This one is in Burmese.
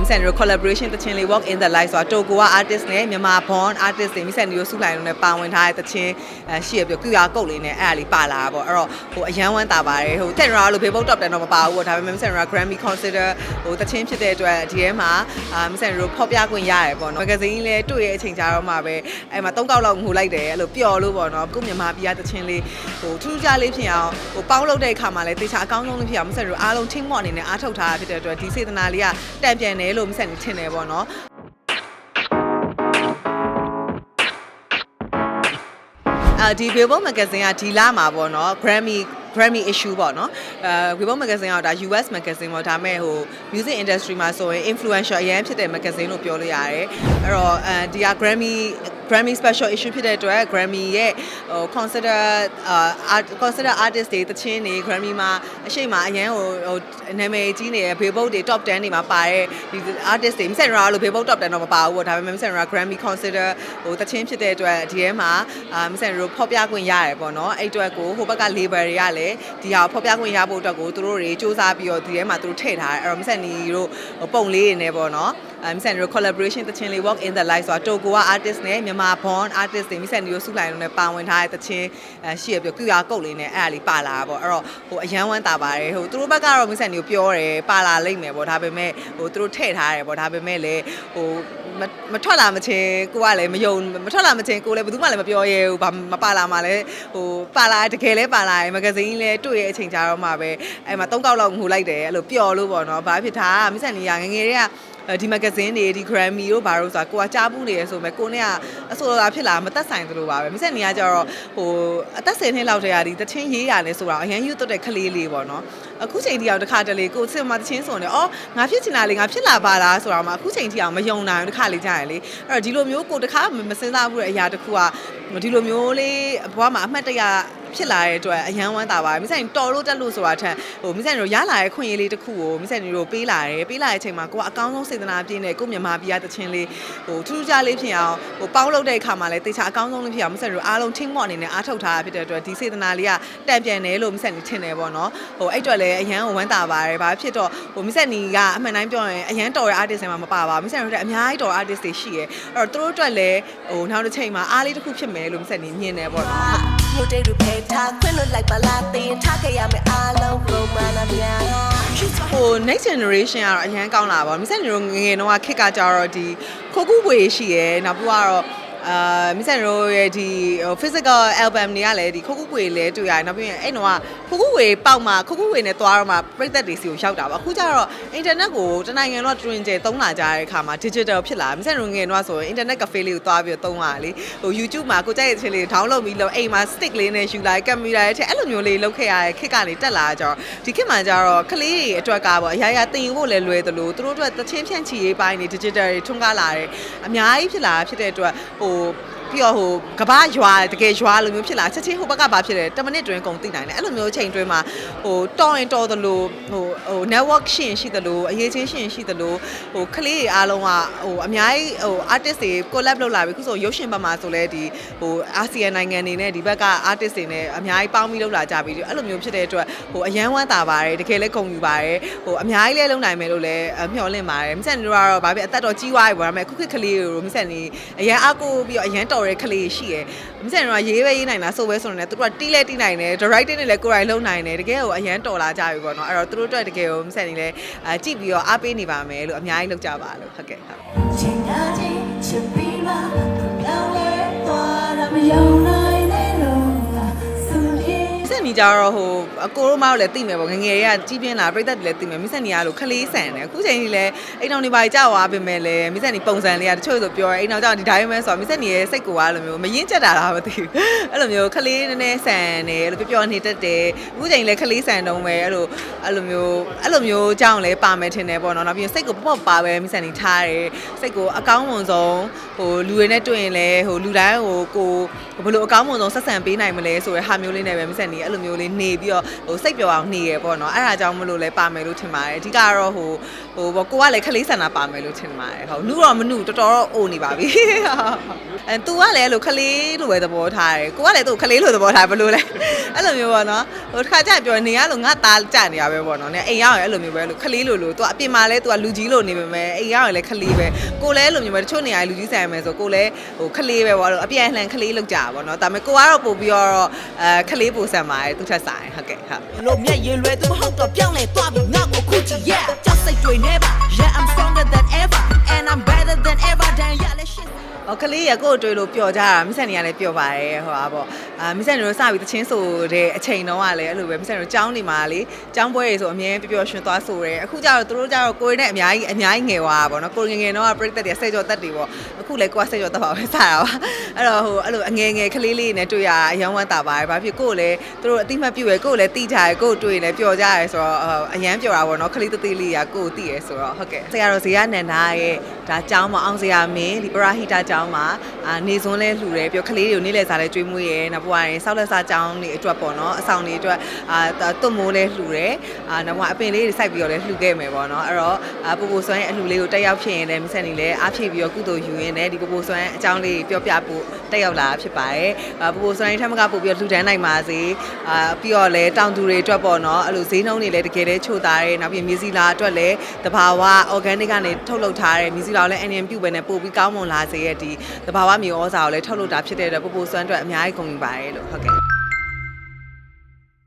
မစ်ဆန်တို့ collaboration တချင်းလေး walk in the light ဆိုတာတိုကိုက artist နဲ့မြန်မာ born artist တွေမစ်ဆန်တို့စုလိုက်လုံးနဲ့ပါဝင်ထားတဲ့တချင်းအဲရှိရပြီး QR code လေးနဲ့အဲ့ဒါလေးပါလာတာပေါ့အဲ့တော့ဟိုအရန်ဝမ်းတာပါတယ်ဟိုတက်ရာလို့ဘေဘုတ် top တန်တော့မပါဘူးပေါ့ဒါပေမဲ့မစ်ဆန်တို့ Grammy consider ဟိုတချင်းဖြစ်တဲ့အတွက်ဒီထဲမှာအာမစ်ဆန်တို့ဖော်ပြခွင့်ရတယ်ပေါ့နော်မဂဇင်းလေးတွေ့ရဲ့အချိန်ကြာတော့မှပဲအဲ့မှာ၃ကောက်လောက်ငိုလိုက်တယ်အဲ့လိုပျော်လို့ပေါ့နော်ကိုမြန်မာပြည်ကတချင်းလေးဟိုထူးခြားလေးဖြစ်အောင်ဟိုပေါင်းလုပ်တဲ့အခါမှာလည်းတေချာအကောင်းဆုံးလေးဖြစ်အောင်မစ်ဆန်တို့အားလုံး team work အနေနဲ့အားထုတ်ထားတာဖြစ်တဲ့အတွက်ဒီစေတနာလေးကတန်ပြန်တယ်လို့မစ်ဆန်ထင်တယ်ပေါ့နော်အာဒီ Billboard Magazine ကဒီလမှာပေါ့နော် Grammy Grammy issue ပေါ့နော်အဲ Billboard Magazine ကဒါ US Magazine ပေါ့ဒါမဲ့ဟို music industry မှာဆိုရင် influential အရင်ဖြစ်တဲ့ magazine လို့ပြောလို့ရတယ်အဲ့တော့အဲဒီက Grammy Grammy special issue ဖြစ်တဲ့အတွက် Grammy ရဲ့ဟို consider အာ art consider artist တွေတချင်းတွေ Grammy မှာအရှိမအရင်ဟိုဟိုနာမည်ကြီးနေတဲ့ Billboard တွေ top 10တွေမှာပါတဲ့ဒီ artist တွေ Miss Sandra လို့ Billboard top 10တော့မပါဘူးပေါ့ဒါပေမဲ့ Miss Sandra Grammy consider ဟိုတချင်းဖြစ်တဲ့အတွက်ဒီထဲမှာအာ Miss Sandra တို့ဖော်ပြခွင့်ရတယ်ပေါ့နော်အဲ့အတွက်ကိုဟိုဘက်က label တွေကလည်းဒီဟာကိုဖော်ပြခွင့်ရဖို့အတွက်ကိုသူတို့တွေစူးစမ်းပြီးတော့ဒီထဲမှာသူတို့ထည့်ထားတယ်အဲ့တော့ Miss Sandra တို့ဟိုပုံလေးတွေနဲ့ပေါ့နော်အဲ Miss Sandra တို့ collaboration တချင်းလေး walk in the light ဆိုတာတိုကိုက artist နဲ့မြန်မာ born artist တွေ Miss Sandra တို့စုလိုက်လုံးနဲ့ပါဝင်ထားတဲ့တချင်းအဲရှိရပြီး QR code လေးနဲ့အဲ့ဒါလေးပါလာတာပေါ့အဲ့တော့ဟိုအရန်ဝမ်းတာပါတယ်ဟိုသူတို့ဘက်ကတော့ Miss Sandra ကိုပြောတယ်ပါလာလိမ့်မယ်ပေါ့ဒါပေမဲ့ဟိုသူတို့ထည့်ထားတယ်ပေါ့ဒါပေမဲ့လည်းဟိုမမထွက်လာမချင်းကိုကလည်းမယုံမထွက်လာမချင်းကိုလည်းဘယ်သူမှလည်းမပြောရဲဘူးဘာမပါလာမှလည်းဟိုပါလာတကယ်လဲပါလာတယ်မဂဇင်းလည်းတွေ့ရဲ့အချိန်ကြာတော့မှပဲအဲ့မှာ၃ကောက်လောက်ငိုလိုက်တယ်အဲ့လိုပျော်လို့ပေါ့နော်ဘာဖြစ်တာမစ်ဆန်နီယာငယ်ငယ်တွေက ဒီမဂဇင်းတွေဒီ Grammy တို့ဘာလို့ဆိုတာကိုကကြားဘူးနေရဆိုမဲ့ကိုနဲ့ကအဆိုလာဖြစ်လာမသက်ဆိုင်သလိုပါပဲမစ်ဆန်နီယာကျတော့ဟိုအသက်10နှစ်လောက်တည်းကဒီတချင်းရေးရလဲဆိုတာအရန်ယူတ်တဲ့ကလေးလေးပေါ့နော်အခုချိန်ထိအောင်တစ်ခါတလေကိုစစ်မှာတချင်းဆိုနေအော်ငါဖြစ်ချင်တာလေငါဖြစ်လာပါလားဆိုတာမှအခုချိန်ထိအောင်မယုံနိုင်ဘူးတစ်ခါလေကြာရလေအဲ့တော့ဒီလိုမျိုးကိုတစ်ခါမစင်စားဘူးတဲ့အရာတစ်ခုက ဒီလိုမျိုးလေးဘဝမှာအမှတ်တရဖြစ်လာတဲ့အတွက်အယမ်းဝမ်းသာပါတယ်မိဆိုင်တော်လို့တက်လို့ဆိုတာထက်ဟိုမိဆိုင်တို့ရလာတဲ့ခွင့်ရလေးတစ်ခုကိုမိဆိုင်တို့ပေးလာတယ်ပေးလာတဲ့အချိန်မှာကိုကအကောင်းဆုံးစေတနာပြည့်နေကိုမြန်မာပြည်ကတချင်းလေးဟိုထူးထူးခြားလေးဖြစ်အောင်ဟိုပေါင်းလုပ်တဲ့အခါမှာလည်းတေချာအကောင်းဆုံးလေးဖြစ်အောင်မိဆိုင်တို့အားလုံး team work အနေနဲ့အားထုတ်ထားတာဖြစ်တဲ့အတွက်ဒီစေတနာလေးကတန်ပြန်တယ်လို့မိဆိုင်တို့ထင်တယ်ပေါ့နော်ဟိုအဲ့အတွက်လည်းအယမ်းဝမ်းသာပါတယ်ဘာဖြစ်တော့ဟိုမိဆိုင်နီကအမှန်တိုင်းပြောရင်အယမ်းတော်တဲ့ artist တွေမှာမပါပါဘူးမိဆိုင်တို့လည်းအများကြီးတော် artist တွေရှိရဲအဲ့တော့သူတို့အတွက်လည်းဟိုနောက်တစ်ချိန်မှာအားလေးတစ်ခုဖြစ်မယ်လို့မိဆိုင်နီမြင်တယ်ပေါ့နော်မို့တဲ့လူဖေးထားခွင့်လွတ်လိုက်ပါလားတင်ထားခဲ့ရမယ်အားလုံး romana များဟို next generation ကတော့အရန်ကောင်းလာပါဘူးမိစက်နေတို့ငယ်ငယ်တုန်းကခက်ကကြတော့ဒီခိုကူပွေရှိရယ်နောက်ပြီးတော့ အာမိစက်တို့ရဲ့ဒီဟို physical album တွေကလည်းဒီခိုကူပွေလည်းတွေ့ရတယ်နောက်ပြီးရင်အဲ့တော့ခိုကူပွေပေါက်မှာခိုကူပွေနဲ့သွားတော့မှပြည့်သက်တွေစီကိုရောက်တာပါအခုကျတော့ internet ကိုတနိုင်ငံလုံးတွင်ကျသုံးလာကြတဲ့အခါမှာ digital ဖြစ်လာမိစက်တို့ငယ်တုန်းကဆိုရင် internet cafe လေးကိုသွားပြီးတော့သုံးရလေဟို YouTube မှာကိုကြိုက်တဲ့ချင်းလေး download ပြီးလို့အိမ်မှာ stick လေးနဲ့ယူလိုက်ကင်မရာရဲ့ထက်အဲ့လိုမျိုးလေးလုပ်ခဲ့ရတဲ့ခက်ကနေတက်လာကြတော့ဒီခေတ်မှာကျတော့ကလေးတွေအတွက်ကပေါ့အရာရာတင်ယူဖို့လည်းလွယ်သလိုသူတို့အတွက်တချင်းဖြန့်ချီရေးပိုင်းနေ digital တွေထွန်းကားလာတယ်အများကြီးဖြစ်လာဖြစ်တဲ့အတွက်ဟို to ပြီးတော့ဟိုကဘာရွာတကယ်ရွာလိုမျိုးဖြစ်လာချက်ချင်းဟိုဘက်ကဘာဖြစ်လဲ10မိနစ်တွင်းကုန်သိနိုင်တယ်အဲ့လိုမျိုးချိန်တွင်းမှာဟိုတော်ရင်တော်သလိုဟိုဟို network ရှင်ရှိသလိုအရေးချင်းရှင်ရှိသလိုဟိုကလေးတွေအားလုံးကဟိုအများကြီးဟို artist တွေ collab လုပ်လာပြီခုဆိုရုပ်ရှင်ဘက်မှာဆိုလဲဒီဟိုအာဆီယံနိုင်ငံတွေနဲ့ဒီဘက်က artist တွေနဲ့အများကြီးပေါင်းပြီးလုပ်လာကြပြီအဲ့လိုမျိုးဖြစ်တဲ့အတွက်ဟိုအရန်ဝမ်းသာပါတယ်တကယ်လည်းဂုဏ်ယူပါတယ်ဟိုအများကြီးလည်းလုပ်နိုင်မယ်လို့လည်းမျှော်လင့်ပါတယ်မဆန်တို့ကတော့ဘာဖြစ်အသက်တော်ကြီးသွားပြီပေါ့ဒါပေမဲ့ခုခေတ်ကလေးတွေကိုမဆန်နေအရန်အကူပြီးတော့အရန်တော်တဲ့ကလေးရှိရယ်မဆန်တို့ကရေးပဲရေးနိုင်တာဆိုပဲဆိုတော့လည်းသူတို့ကတီးလဲတီးနိုင်တယ် directing နဲ့လည်းကိုယ်တိုင်လုပ်နိုင်တယ်တကယ်ကိုအရန်တော်လာကြပြီပေါ့နော်အဲ့တော့သူတို့အတွက်တကယ်ကိုမဆန်နေလဲအကြည့်ပြီးတော့အားပေးနေပါမယ်လို့အများကြီးလုပ်ကြပါလို့ဟုတ်ကဲ့ဟုတ်ချင်တာချင်းချစ်ပြီးမှပြောင်းလဲသွားတာမယုံနိုင်တဲ့လုံးလားသူပြေမ ဆက်နီကြတော့ဟိုအကိုတို့မတို့လည်းသိမယ်ပေါ့ငယ်ငယ်တွေကကြီးပြင်းလာပြိသက်တွေလည်းသိမယ်မဆက်နီကလို့ခလေးဆန်တယ်အခုချိန်ကြီးလည်းအိမ်တော်နေပါကြောက်သွားပြင်မဲ့လည်းမဆက်နီပုံစံလေးကတချို့ဆိုပြောရဲအိမ်တော်ကြောက်ဒီတိုင်းပဲဆိုတော့မဆက်နီရဲ့စိတ်ကိုကအဲ့လိုမျိုးမရင်ကျက်တာလားမသိဘူးအဲ့လိုမျိုးခလေးနည်းနည်းဆန်တယ်အဲ့လိုပျော်ပျော်နေတတ်တယ်အခုချိန်လည်းခလေးဆန်တုံးပဲအဲ့လိုအဲ့လိုမျိုးအဲ့လိုမျိုးကြောင့်လည်းပါမယ်ထင်တယ်ပေါ့နော်နောက်ပြီးစိတ်ကိုပေါ့ပေါ့ပါပဲမဆက်နီထားတယ်စိတ်ကိုအကောင်းမွန်ဆုံးဟိုလူတွေနဲ့တွေ့ရင်လည်းဟိုလူတိုင်းဟိုကိုဘယ်လိုအကောင်းမွန်ဆုံးဆက်ဆံပေးနိုင်မလဲဆိုတဲ့ဟာမျိုးလေးနဲ့ပဲမဆက်နီအဲ့အဲ့လိုမျိုးလေးနေပြီးတော့ဟိုစိတ်ပျော်အောင်နေရပေါ့နော်အဲ့ဒါကြောင့်မလို့လဲပါမယ်လို့ထင်ပါတယ်အဓိကတော့ဟိုဟိုဘောကိုကလည်းခလေးဆန္ဒပါမယ်လို့ထင်ပါတယ်ဟုတ်နုတော့မနုတော်တော်တော့အိုနေပါပြီအဲ तू ကလည်းအဲ့လိုခလေးလိုပဲသဘောထားတယ်ကိုကလည်းသူ့ခလေးလိုသဘောထားဘယ်လိုလဲအဲ့လိုမျိုးပေါ့နော်ဟိုတစ်ခါကျရင်ပြောနေရလို့ငါသားကြနေရပဲပေါ့နော်အိမ်ရောက်ရင်အဲ့လိုမျိုးပဲလို့ခလေးလိုလို तू အပြင်မှာလဲ तू ကလူကြီးလိုနေပေမဲ့အိမ်ရောက်ရင်လည်းခလေးပဲကိုလည်းအဲ့လိုမျိုးပဲတချို့နေရာလူကြီးဆိုင်မယ်ဆိုကိုလည်းဟိုခလေးပဲပေါ့လို့အပြန်အလှန်ခလေးလောက်ကြတာပေါ့နော်ဒါပေမဲ့ကိုကတော့ပို့ပြီးတော့အဲခလေးပို့ဆန်ပါ တယ်သူထက်ဆိုင်ဟုတ်ကဲ့ဟုတ်လို့မျက်ရည်လွယ်သူမဟုတ်တော့ပြောင်းလဲသွားပြီငါ့ကိုခုချီ yeah ကြောက်စိတ်တွေနေပါ yeah I'm stronger than ever and I'm better than ever than yeah let's shit ဟောကလေးရကို့တွေ့လို့ပျော်ကြတာမိဆန်နေရလည်းပျော်ပါတယ်ဟိုပါပေါ့ အာမိဆန်နေတို့စပြီးတချင်းဆိုတဲ့အချိန်တုန်းကလည်းအဲ့လိုပဲမိဆန်တို့ကြောင်းနေမှာလေကြောင်းပွဲတွေဆိုအမြဲပျော်ပျော်ရွှင်သွားဆိုတယ်အခုကျတော့သူတို့ကျတော့ကိုယ်နဲ့အများကြီးအများကြီးငယ်သွားတာပေါ့နော်ကိုယ်ငယ်ငယ်တော့ကပြိတ္တတွေဆဲကြော်တက်တွေပေါ့အခုလည်းကိုကဆဲကြော်တက်ပါပဲစတာပါအဲ့တော့ဟိုအဲ့လိုအငယ်ငယ်ကလေးလေးနဲ့တွေ့ရအယောင်းဝမ်းတာပါတယ်ဘာဖြစ်ကိုယ်လည်းသူတို့အတိမတ်ပြည့်ရယ်ကိုယ်လည်းတိကြရယ်ကိုယ်တွေ့ရင်လည်းပျော်ကြရယ်ဆိုတော့အရန်ပျော်တာပေါ့နော်ကလေးသေးသေးလေးကကိုယ်တိရယ်ဆိုတော့ဟုတ်ကဲ့ဆရာတော်ဇေယနန္ဒာရဲ့ဒါကျောင်းမအောင်စရာမင်းဒီပရာဟိတကျောင်းမှာအာနေစွန်းလဲလှူတယ်ပြီးတော့ကလေးတွေကိုနေ့လည်စာလဲကျွေးမွေးရယ်နောက်ဘဝရင်ဆောက်လက်စာကျောင်းတွေအတွက်ပေါ့နော်အဆောင်တွေအတွက်အာတွတ်မိုးလဲလှူတယ်အာနောက်ဘဝအပင်လေးတွေစိုက်ပြီးတော့လဲလှူခဲ့မယ်ပေါ့နော်အဲ့တော့အာပူပူစွမ်းရဲ့အလှူလေးကိုတက်ရောက်ဖြစ်ရင်လည်းမဆက်နေလဲအားဖြည့်ပြီးတော့ကုသိုလ်ယူရင်းနဲ့ဒီပူပူစွမ်းအကြောင်းလေးပြောပြဖို့တက်ရောက်လာဖြစ်ပါတယ်အာပူပူစွမ်းရဲ့ထက်မကပို့ပြီးတော့လှူဒန်းနိုင်ပါစေအာပြီးတော့လဲတောင်သူတွေအတွက်ပေါ့နော်အဲ့လိုဈေးနှုန်းတွေလည်းတကယ်လည်းချို့သားတယ်နောက်ပြီးမြစည်းလာအတွက်လည်းတဘာဝ organic ကနေထုတ်လုပ်ထားတဲ့မြစည်းလာကိုလည်း NM ပြုတ်ပဲနဲ့ပို့ပြီးကောင်းမွန်လာစေရဲ့ဒီတဘာဝမျိုးဩဇာကိုလည်းထုတ်လုပ်တာဖြစ်တဲ့အတွက်ပူပူစွမ်းအတွက်အများကြီးကုန်ယူပါတယ်လို့ဟုတ်ကဲ့